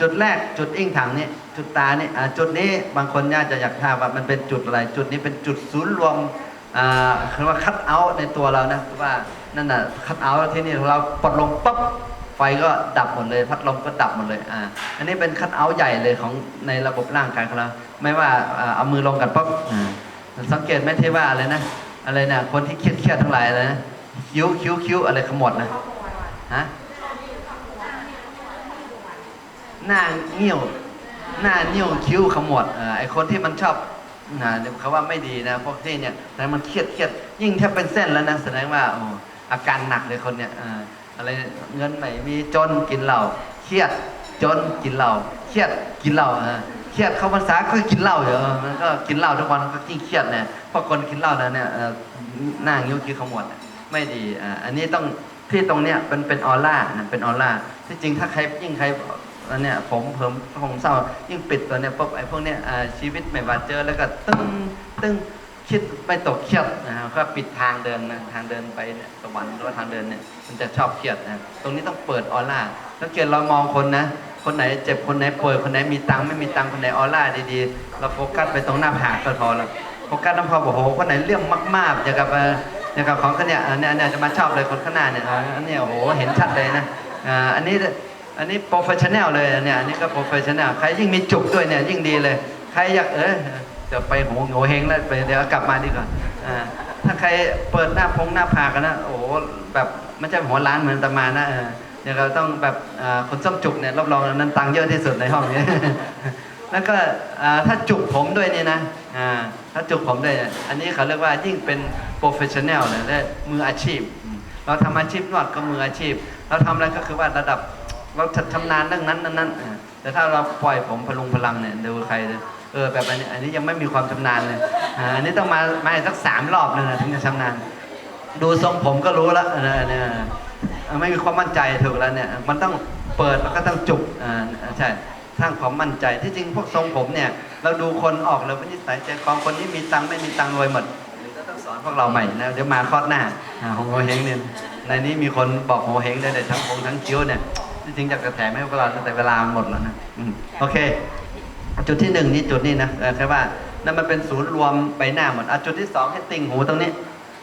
จุดแรกจุดอิ่งถังนี่จุดตานี่จุดนี้บางคนน่าจะอยากทราบว่ามันเป็นจุดอะไร จุดนี้เป็นจุดศูนย์รวมคือว่าคัดเอาท์ในตัวเรานะว่านั่นน่ะคัดเอาท์ที่นี่เราปลดลงปั๊บไฟก็ดับหมดเลย พัดลมก็ดับหมดเลยอ่าอันนี้เป็นคัดเอาท์ใหญ่เลยของในระบบร่างกายของเรา ไม่ว่าเอามือลงกันปั๊บสังเกตไหมที่ว่าอะไรนะอะไรนะคนที่เครียดเครียดทั้งหลายอะไรนะคิ้วคิ้วคิ้วอะไรขมวดนะฮะ หน้าเงี้ยวหน้าเงี้ยวคิ้วขมวดอ่ไอคนที่มันชอบนะเรียวเขาว่าไม่ดีนะพวกที่เนี่ยแต่มันเครียดเครียดยิ่งถ้าเป็นเส้นแล้วนะแสดงว่าโอ้อาการหนักเลยคนเนี่ยอ่ออะไรเงินไม่มีจนกินเหล้าเครียดจนกินเหล้าเครียดกินเหล้าอ่าเครียดเข้าพรรษาก็กินเหล้าอยู่เออมันก็กินเหล้าทุกวันก็ยิ่งเครียดเนี่ยเพราะคนกินเหล้าแล้วเนี่ยอ่อหน้าเงี้ยวคิ้วขมวดไม่ดีอ่าอันนี้ต้องที่ตรงเนี้ยเป็นเป็นออร่านะเป็นออร่าที่จริงถ้าใครยิ่งใคร อันเนี้ยผมเพิ่มผมเศร้ายิ่งปิดตัวเนี้ยปุ๊บไอ้พวกเนี้ยชีวิตไม่ว่าเจอแล้วก็ตึ้งตึ้งคิดไม่ตกเครียดนะครับก็ปิดทางเดินนะทางเดินไปสวรรค์หรือว่าทางเดินเนี่ยมันจะชอบเครียดนะตรงนี้ต้องเปิดออร่าสังเกตเรามองคนนะคนไหนเจ็บคนไหนป่วยคนไหนมีตังค์ไม่มีตังค์คนไหนออร่าดีๆ เราโฟกัสไปตรงหน้าผากก็พอแล้วโฟกัสน้ำพอบอกโหคนไหนเรื่องมากๆอย่างกับอย่างกับของคนเนี่ยเนี้ยอันเนี้ยจะมาชอบเลยคนข้างหน้าเนี่ยอันเนี้ยโอ้โหเห็นชัดเลยนะอันนี้ อันนี้โปรเฟชชั่นแนลเลยเนี่ยอันนี้ก็โปรเฟชชั่นแนลใครยิ่งมีจุกด้วยเนี่ยยิ่งดีเลย ใครอยากเออจะไปโหโงเฮงแล้วไปเดี๋ยวกลับมาดีกว่าอ่าถ้าใครเปิดหน้าพงหน้าผากกันนะโอ้โหแบบไม่ใช่หัวล้านเหมือนตมานะเออเดี๋ยวเราต้องแบบคนส้มจุกเนี่ยรับรองนั้นตังเยอะที่สุดในห้องนี้แล้วก็ถ้าจุกผมด้วยเนี่ยนะถ้าจุกผมด้วยอันนี้เขาเรียกว่ายิ่งเป็นโปรเฟชชั่นแนลเลยมืออาชีพ เราทำอาชีพนวดก็มืออาชีพ เราทำอะไรก็คือว่าระดับ เราชำนาญเรื่องนั้นนั้นนั้นแต่ถ้าเราปล่อยผมพลุงพลังเนี่ยดูใครเออแบบอันนี้อันนี้ยังไม่มีความชำนาญเลยอันนี้ต้องมามาสักสามรอบเลยนะถึงจะชำนาญดูทรงผมก็รู้แล้วนะเนี่ยไม่มีความมั่นใจถูกแล้วเนี่ย มันต้องเปิดแล้วก็ต้องจุกอ่าใช่สร้างความมั่นใจที่จริงพวกทรงผมเนี่ย เราดูคนออกเลยว่านิสัยใจคอคนที่มีตังค์ไม่มีตังค์รวยหมดเดี๋ยวต้องสอนพวกเราใหม่นะเดี๋ยวมาคอดหน้าของโงเฮงเนี่ยในนี้มีคนบอกโงเฮงได้เลยทั้งคงทั้งคิ้วเนี่ยที่ จริงอยากจะแถมให้พวกเราแต่เวลามันหมดแล้วนะอืมโอเค จุดที่หนึ่งนี่จุดนี้นะเออแค่ว่านั่นมันเป็นศูนย์รวมใบหน้าหมดอะจุดที่สองให้ติ่งหูตรงนี้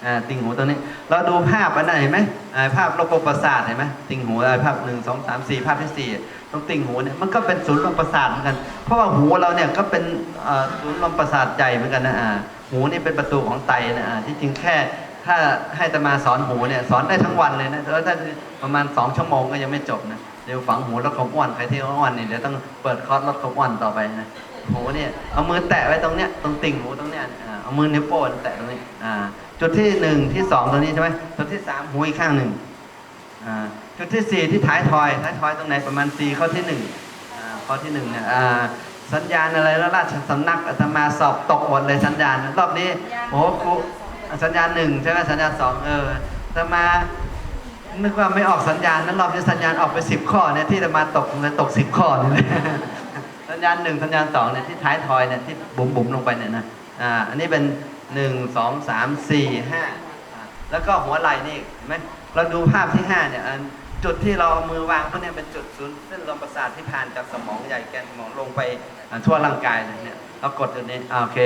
อ่าติ่งหูตรงนี้ เราดูภาพอันนั้นเห็นไหมอ่าภาพระบบประสาทเห็นไหมติ่งหูอะไรภาพหนึ่งสองสามสี่ภาพที่สี่ตรงติ่งหูเนี่ยมันก็เป็นศูนย์รวมประสาทเหมือนกัน เพราะว่าหูเราเนี่ยก็เป็นเอ่อศูนย์รวมประสาทใหญ่เหมือนกันนะอ่าหูนี่เป็นประตูของไตนะอ่าที่จริงแค่ ถ้าให้ตมาสอนหูเนี่ยสอนได้ทั้งวันเลยนะแล้วถ้าประมาณสองชั่วโมงก็ยังไม่จบนะเดี๋ยวฝังหูลดความอ้วนใครที่อ้วนเนี่ยเดี๋ยวต้องเปิดคอร์สลดความอ้วนต่อไปนะหูเนี่ยเอามือแตะไว้ตรงเนี้ยตรงติ่งหูตรงเนี้ยเอามือนิ้วโป้งแตะตรงนี้อ่าจุดที่หนึ่งที่สองตรงนี้ใช่ไหมจุดที่สามหูอีกข้างหนึ่งอ่าจุดที่สี่ที่ท้ายทอยท้ายทอยตรงไหนประมาณสี่ข้อที่หนึ่งอ่าข้อที่หนึ่งเนี่ยอ่าสัญญาณอะไรแล้วราชสำนักอาตมาสอบตกหมดเลยสัญญาณรอบนี้โอ้โห สัญญาณหนึ่งใช่ไหมสัญญาณสองเออแต่มานึกว่าไม่ออกสัญญาณนั้นรอบนี้สัญญาณออกไปสิบข้อเนี่ยที่จะมาตกเลยตกสิบข้อนี่เลยสัญญาณหนึ่งสัญญาณสองเนี่ยที่ท้ายทอยเนี่ยที่บุ๋มบุ๋มลงไปเนี่ยนะอ่าอันนี้เป็นหนึ่งสองสามสี่ห้าแล้วก็หัวไหล่นี่เห็นไหมเราดูภาพที่ห้าเนี่ยจุดที่เราเอามือวางพวกเนี้เป็นจุดศูนย์เส้นลมประสาทที่ผ่านจากสมองใหญ่แกนสมองลงไปทั่วร่างกายเลยเนี่ย เรากดจุดนี้อ่โอเค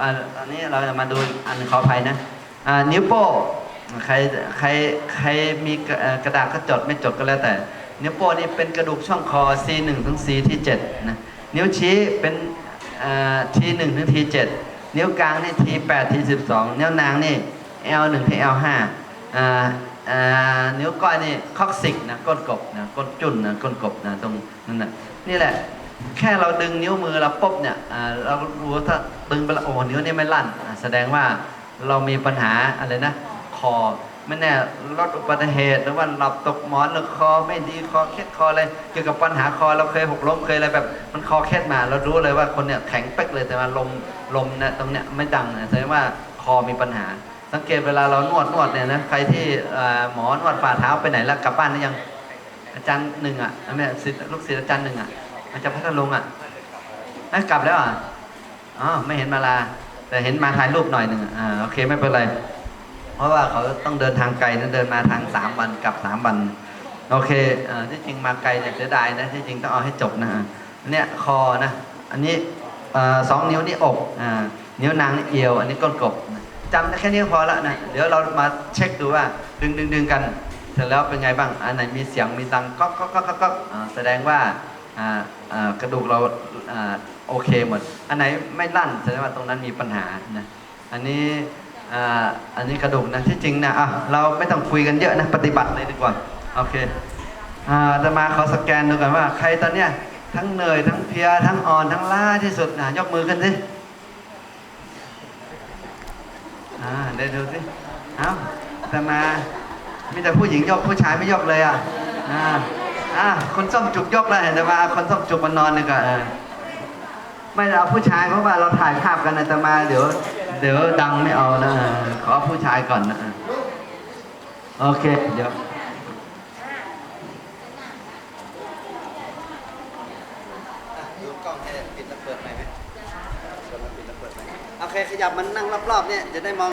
อันนี้เราจะมาดูอันขออภัยนะนิ้วโป้งใครใครใครมีกระเอ่อกระดาษก็จดไม่จดก็แล้วแต่ นิ้วโป้งนี่เป็นกระดูกช่องคอ C1 ถึง C ที่7นะนิ้วชี้เป็น T1 ถึง T7 นิ้วกลางนี่ T8 T12 นิ้วนางนี่ L1 ถึง L5 อ่าอ่านิ้วก้อยนี่คอกซิกนะก้นกบนะก้นจุ่นนะก้นกบนะตรงนั้นนะนี่แหละ แค่เราดึงนิ้วมือเราปุ๊บเนี่ยอ่าเรารู้ว่าถ้าดึงไปแล้วโอ้นิ้วนี่ไม่ลั่น แสดงว่าเรามีปัญหาอะไรนะคอไม่แน่ลดอุบัติเหตุหรือว่าหลับตกหมอนหรือคอไม่ดีคอเคล็ดคออะไรเกี่ยวกับปัญหาคอเราเคยหกล้มเคยอะไรแบบมันคอเคล็ดมาเรารู้เลยว่าคนเนี่ยแข็งเป๊กเลยแต่ว่าลมลมเนี่ยตรงเนี้ยไม่ดังแสดงว่าคอมีปัญหา สังเกตเวลาเรานวดนวดเนี่ยนะใครที่หมอนวดฝ่าเท้าไปไหนแล้วกลับบ้านหรือยังอาจารย์หนึ่งอะไม่ลูกศิษย์อาจารย์หนึ่งอะ อาจารย์พัทลุงอะอ้กลับแล้วอะอ๋อไม่เห็นมาลา แต่เห็นมาถ่ายรูปหน่อยหนึ่งอ่าโอเคไม่เป็นไร เพราะว่าเขาต้องเดินทางไกลนะเดินมาทางสามวันกลับสามวัน โอเคอ่าที่จริงมาไกลเนี่ยเสียดายนะที่จริงต้องเอาให้จบนะฮะเนี้ยคอนะ อันนี้เอ่อสองนิ้วนี่อกอ่านิ้วนางนี่เอว อันนี้ก้นกบจำแค่นี้พอล้วนะเดี๋ยวเรามาเช็คดูว่าดึงดึงดึงกันเสร็จแล้วเป็นไงบ้างอันไหนมีเสียงมีตังก็ก็ก็ก็ก็อ่าแสดงว่า อ่าอ่ากระดูกเราอ่าโอเคหมด อันไหนไม่ลั่นแสดงว่าตรงนั้นมีปัญหานะอันนี้อ่าอันนี้กระดูกนะที่จริงนะอะเราไม่ต้องคุยกันเยอะนะปฏิบัติเลยดีกว่าโอเคอ่าจะมาขอสแกนดูกันว่า ใครตอนเนี้ยทั้งเหนื่อยทั้งเพลียทั้งอ่อนทั้งล้าที่สุดนะยกมือขึ้นสิอ่าเดี๋ยวดูสิเอ้าแต่มามีแต่ผู้หญิงยกผู้ชายไม่ยกเลยอะอ่า อ่าคนส้มจุกยกแล้วเห็นแต่มาคนส้มจุกมันนอนดีกว่าเออไม่เอาผู้ชายเพราะว่าเราถ่ายภาพกันนะแต่มาเดี๋ยว เดี๋ยวดังไม่เอานะขอผู้ชายก่อนนะโอเคเดี๋ยวดูกล้องให้ปิดแล้วเปิดไหมไหมปิดแล้วเปิดไหมโอเคขยับมันนั่งรอบๆเนี่ยจะได้มอง